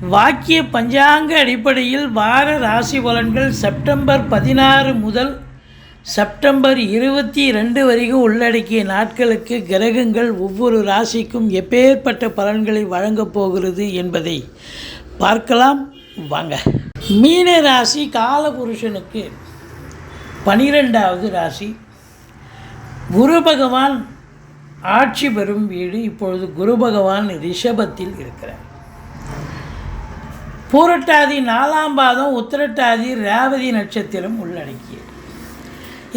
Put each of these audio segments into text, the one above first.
வாக்கிய பஞ்சாங்க அடிப்படையில் வார ராசி பலன்கள் செப்டம்பர் பதினாறு முதல் செப்டம்பர் இருபத்தி ரெண்டு வரைக்கும் உள்ளடக்கிய நாட்களுக்கு கிரகங்கள் ஒவ்வொரு ராசிக்கும் எப்பேற்பட்ட பலன்களை வழங்கப் போகிறது என்பதை பார்க்கலாம். வாங்க. மீன ராசி காலபுருஷனுக்கு பனிரெண்டாவது ராசி. குரு பகவான் ஆட்சி பெறும் வீடு இப்பொழுது குரு பகவான் ரிஷபத்தில் இருக்கிறார். பூரட்டாதி நாலாம் பாதம் உத்திரட்டாதி ரேவதி நட்சத்திரம் உள்ளடக்கியது.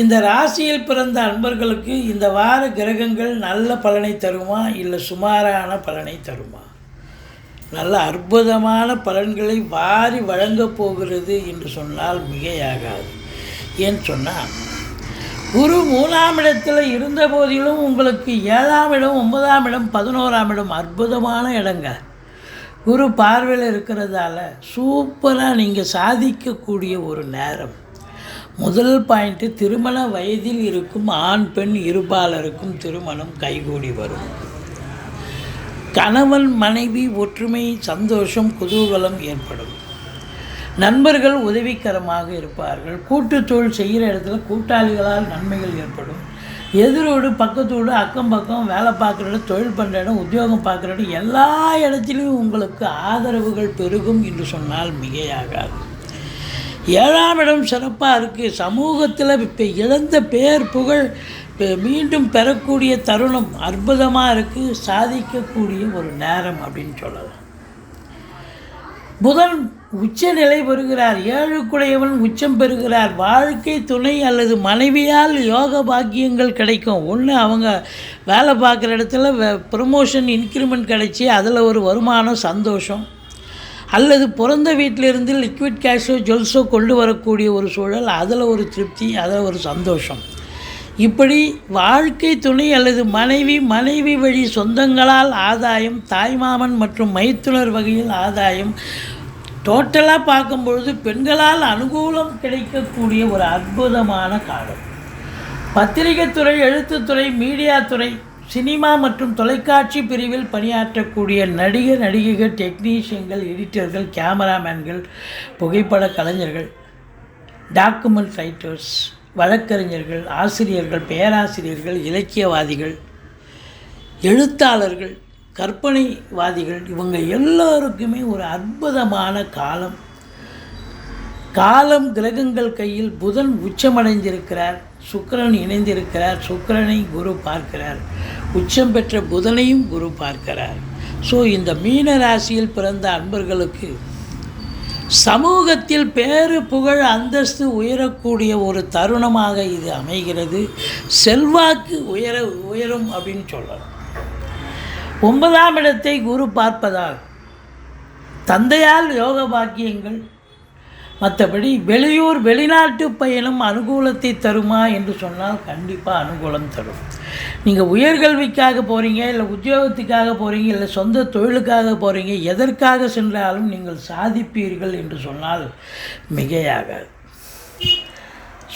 இந்த ராசியில் பிறந்த அன்பர்களுக்கு இந்த வார கிரகங்கள் நல்ல பலனை தருமா இல்லை சுமாரான பலனை தருமா? நல்ல அற்புதமான பலன்களை வாரி வழங்கப் போகிறது என்று சொன்னால் மிகையாகாது. ஏன் சொன்னால் குரு மூணாம் இடத்தில் இருந்த போதிலும் உங்களுக்கு ஏழாம் இடம் ஒன்பதாம் இடம் பதினோராம் இடம் அற்புதமான இடங்கள் குரு பார்வையில் இருக்கிறதால சூப்பராக நீங்கள் சாதிக்கக்கூடிய ஒரு நேரம். முதல் பாயிண்ட்டு திருமண வயதில் இருக்கும் ஆண் பெண் இருபாலருக்கும் திருமணம் கைகூடி வரும். கணவன் மனைவி ஒற்றுமை சந்தோஷம் குதூகலம் ஏற்படும். நண்பர்கள் உதவிகரமாக இருப்பார்கள். கூட்டுத்தொழில் செய்கிற இடத்துல கூட்டாளிகளால் நன்மைகள் ஏற்படும். எதிரோடு பக்கத்தோடு அக்கம் பக்கம் வேலை பார்க்குற இடம் தொழில் பண்ணுற இடம் உத்தியோகம் பார்க்குற இடம் எல்லா இடத்துலையும் உங்களுக்கு ஆதரவுகள் பெருகும் என்று சொன்னால் மிகையாகாது. ஏழாம் இடம் சிறப்பாக இருக்குது சமூகத்தில் இப்போ இழந்த பேர் புகழ் மீண்டும் பெறக்கூடிய தருணம் அற்புதமாக இருக்குது சாதிக்கக்கூடிய ஒரு நேரம் அப்படின்னு சொல்லலாம். புதன் உச்ச நிலை பெறுகிறார் ஏழுக்குடையவன் உச்சம் பெறுகிறார். வாழ்க்கை துணை அல்லது மனைவியால் யோக பாக்கியங்கள் கிடைக்கும். ஒன்று அவங்க வேலை பார்க்குற இடத்துல ப்ரமோஷன் இன்க்ரிமெண்ட் கிடைச்சி அதில் ஒரு வருமானம் சந்தோஷம். அல்லது பிறந்த வீட்டிலிருந்து லிக்விட் கேஷோ ஜுவல்ஸோ கொண்டு வரக்கூடிய ஒரு சூழல் அதில் ஒரு திருப்தி அதில் ஒரு சந்தோஷம். இப்படி வாழ்க்கை துணை அல்லது மனைவி மனைவி வழி சொந்தங்களால் ஆதாயம் தாய்மாமன் மற்றும் மைத்துனர் வகையில் ஆதாயம் டோட்டலாக பார்க்கும்பொழுது பெண்களால் அனுகூலம் கிடைக்கக்கூடிய ஒரு அற்புதமான காலம். பத்திரிகைத்துறை எழுத்துத்துறை மீடியா துறை சினிமா மற்றும் தொலைக்காட்சி பிரிவில் பணியாற்றக்கூடிய நடிகர் நடிகைகள் டெக்னீஷியன்கள் எடிட்டர்கள் கேமராமேன்கள் புகைப்பட கலைஞர்கள் டாக்குமெண்ட் ரைட்டர்ஸ் வழக்கறிஞர்கள் ஆசிரியர்கள் பேராசிரியர்கள் இலக்கியவாதிகள் எழுத்தாளர்கள் கற்பனைவாதிகள் இவங்க எல்லோருக்குமே ஒரு அற்புதமான காலம். காலம் கிரகங்கள் கையில் புதன் உச்சமடைந்திருக்கிறார் சுக்கரன் இணைந்திருக்கிறார் சுக்கரனை குரு பார்க்கிறார். உச்சம் பெற்ற புதனையும் குரு பார்க்கிறார். ஸோ இந்த மீன ராசியில் பிறந்த அன்பர்களுக்கு சமூகத்தில் பேறு புகழ் அந்தஸ்து உயரக்கூடிய ஒரு தருணமாக இது அமைகிறது. செல்வாக்கு உயர உயரும் அப்படின்னு சொல்லலாம். ஒன்பதாம் இடத்தை குரு பார்ப்பதால் தந்தையால் யோக பாக்கியங்கள் மற்றபடி வெளியூர் வெளிநாட்டு பயணம் அனுகூலத்தை தருமா என்று சொன்னால் கண்டிப்பாக அனுகூலம் தரும். நீங்கள் உயர்கல்விக்காக போகிறீங்க இல்லை உத்தியோகத்துக்காக போகிறீங்க இல்லை சொந்த தொழிலுக்காக போகிறீங்க எதற்காக சென்றாலும் நீங்கள் சாதிப்பீர்கள் என்று சொன்னால் மிகையாகாது.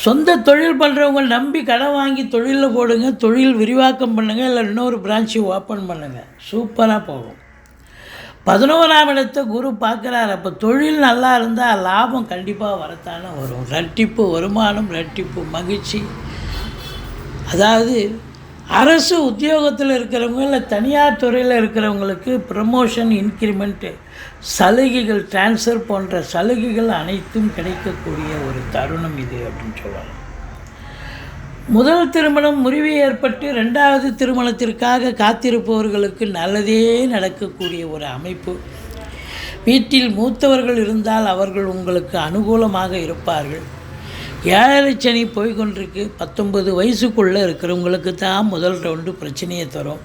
சொந்த தொழில் பண்ணுறவங்க நம்பி கடன் வாங்கி தொழிலில் போடுங்க தொழில் விரிவாக்கம் பண்ணுங்கள் இல்லை இன்னொரு பிரான்ச்சு ஓப்பன் பண்ணுங்கள் சூப்பராக போகும். பதினோராம் இடத்தை குரு பார்க்குறாரு. அப்போ தொழில் நல்லா இருந்தால் லாபம் கண்டிப்பாக வரத்தானே வரும். ரெட்டிப்பு வருமானம் ரெட்டிப்பு மகிழ்ச்சி. அதாவது அரசு உத்தியோகத்தில் இருக்கிறவங்க இல்லை தனியார் துறையில் இருக்கிறவங்களுக்கு ப்ரமோஷன் இன்க்ரிமெண்ட்டு சலுகைகள் டிரான்ஸ்ஃபர் போன்ற சலுகைகள் அனைத்தும் கிடைக்கக்கூடிய ஒரு தருணம் இது அப்படின்னு சொல்லலாம். முதல் திருமணம் முறிவு ஏற்பட்டு ரெண்டாவது திருமணத்திற்காக காத்திருப்பவர்களுக்கு நல்லதே நடக்கக்கூடிய ஒரு அமைப்பு. வீட்டில் மூத்தவர்கள் இருந்தால் அவர்கள் உங்களுக்கு அனுகூலமாக இருப்பார்கள். ஏழரை சனி போய்கொண்டிருக்கு. பத்தொன்பது வயசுக்குள்ளே இருக்கிறவங்களுக்கு தான் முதல் ரவுண்டு பிரச்சனையை தரும்.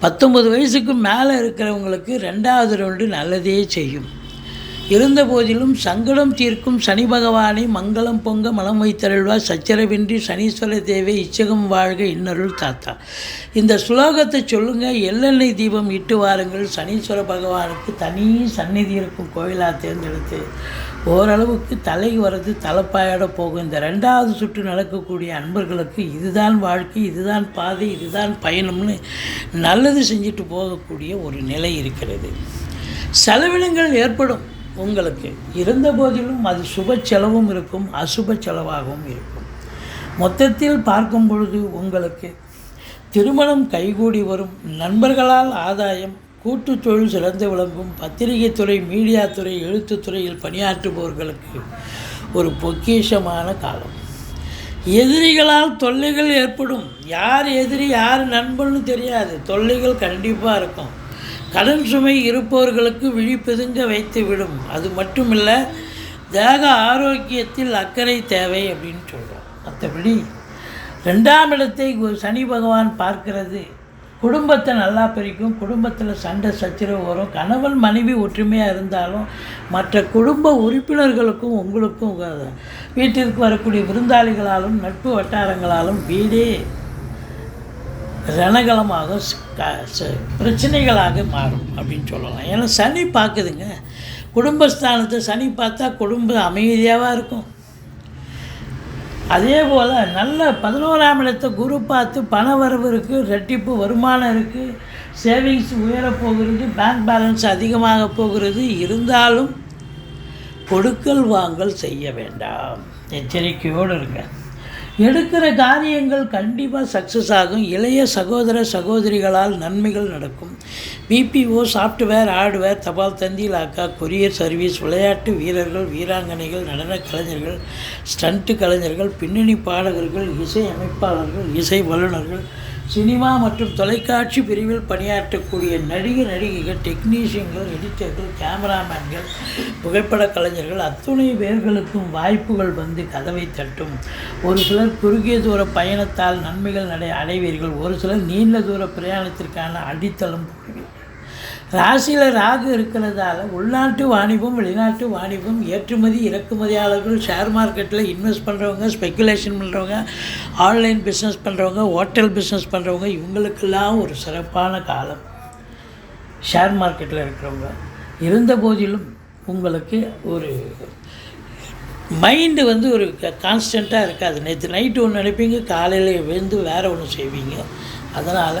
பத்தொன்பது வயசுக்கு மேலே இருக்கிறவங்களுக்கு ரெண்டாவது ரவுண்டு நல்லதே செய்யும். இருந்த போதிலும் சங்கடம் தீர்க்கும் சனி பகவானை மங்களம் பொங்க மலம் வைத்தருள்வா. சச்சரவின்றி சனீஸ்வர தேவை இச்சகம் வாழ்க இன்னருள் தாத்தா. இந்த ஸ்லோகத்தை சொல்லுங்கள் எள்ளெண்ணெய் தீபம் இட்டு வாருங்கள். சனீஸ்வர பகவானுக்கு தனி சந்நிதி இருக்கும் கோயிலாக தேர்ந்தெடுத்து. ஓரளவுக்கு தலை வர்றது தலைப்பாயோட போகும். இந்த ரெண்டாவது சுற்று நடக்கக்கூடிய அன்பர்களுக்கு இதுதான் வாழ்க்கை இதுதான் பாதை இதுதான் பயணம்னு நல்லது செஞ்சுட்டு போகக்கூடிய ஒரு நிலை இருக்கிறது. செலவினங்கள் ஏற்படும். உங்களுக்கு இருந்த போதிலும் அது சுப செலவும் இருக்கும் அசுப செலவாகவும் இருக்கும். மொத்தத்தில் பார்க்கும் பொழுது உங்களுக்கு திருமணம் கைகூடி வரும். நண்பர்களால் ஆதாயம் கூட்டுத் தொழில் சிறந்து விளங்கும் பத்திரிகை துறை மீடியா துறை எழுத்துத் துறையில் பணியாற்றுபவர்களுக்கு ஒரு பொக்கிஷமான காலம். எதிரிகளால் தொல்லைகள் ஏற்படும். யார் எதிரி யார் நண்பன்னு தெரியாது. தொல்லைகள் கண்டிப்பாக இருக்கும். கடன் சுமை இருப்பவர்களுக்கு விழிப்பெதுங்க வைத்து விடும். அது மட்டும் இல்லை தேக ஆரோக்கியத்தில் அக்கறை தேவை அப்படின்னு சொல்கிறோம் மற்றபடி ரெண்டாம் இடத்தை கு- சனி பகவான் பார்க்கிறது. குடும்பத்தை நல்லா பிரிக்கும் குடும்பத்தில் சண்டை சச்சரவு வரும். கணவன் மனைவி ஒற்றுமையாக இருந்தாலும் மற்ற குடும்ப உறுப்பினர்களுக்கும் உங்களுக்கும் வீட்டிற்கு வரக்கூடிய விருந்தாளிகளாலும் நட்பு வட்டாரங்களாலும் வீடே ரணகலமாக ஸ்- க- ச- பிரச்சனைகளாக மாறும் அப்படின்னு சொல்லலாம். ஏன்னா சனி பார்க்குதுங்க. குடும்பஸ்தானத்தை சனி பார்த்தா குடும்பம் அமைதியாக இருக்கும். அதே போல் நல்ல பதினோராம் இடத்தை குரு பார்த்து பண வரவு இருக்குது ரெட்டிப்பு வருமானம் இருக்குது சேவிங்ஸ் உயரப்போகிறது பேங்க் பேலன்ஸ் அதிகமாக போகிறது. இருந்தாலும் கொடுக்கல் வாங்கல் செய்ய வேண்டாம். எச்சரிக்கையோடு இருங்க. எடுக்கிற காரியங்கள் கண்டிப்பாக சக்ஸஸ் ஆகும். இளைய சகோதர சகோதரிகளால் நன்மைகள் நடக்கும். பிபிஓ சாஃப்ட்வேர் ஹார்ட்வேர் தபால் தந்தி லாக்கா கொரியர் சர்வீஸ் விளையாட்டு வீரர்கள் வீராங்கனைகள் நடன கலைஞர்கள் ஸ்டண்ட் கலைஞர்கள் பின்னணி பாடகர்கள் இசை அமைப்பாளர்கள் இசை வல்லுநர்கள் சினிமா மற்றும் தொலைக்காட்சி பிரிவில் பணியாற்றக்கூடிய நடிகர் நடிகைகள் டெக்னீஷியன்கள் எடிட்டர்கள் கேமராமேன்கள் புகைப்பட கலைஞர்கள் அத்துணை பேர்களுக்கும் வாய்ப்புகள் வந்து கதவை தட்டும். ஒரு சிலர் குறுகிய தூர பயணத்தால் நன்மைகள் நடை அடைவீர்கள். ஒரு சிலர் நீண்ட தூர பிரயாணத்திற்கான அடித்தளம் போடுவீர்கள் ராசியில் ராகு இருக்கிறதால உள்நாட்டு வாணிபம் வெளிநாட்டு வாணிபம் ஏற்றுமதி இறக்குமதியாளர்கள் ஷேர் மார்க்கெட்டில் இன்வெஸ்ட் பண்ணுறவங்க ஸ்பெக்குலேஷன் பண்ணுறவங்க ஆன்லைன் பிஸ்னஸ் பண்ணுறவங்க ஹோட்டல் பிஸ்னஸ் பண்ணுறவங்க இவங்களுக்கெல்லாம் ஒரு சிறப்பான காலம். ஷேர் மார்க்கெட்டில் இருக்கிறவங்க. இருந்த போதிலும் உங்களுக்கு ஒரு மைண்டு வந்து ஒரு கான்ஸ்டண்ட்டாக இருக்காது. நேற்று நைட்டு ஒன்று நினைப்பீங்க காலையில் விழுந்து வேறு ஒன்று செய்வீங்க. அதனால்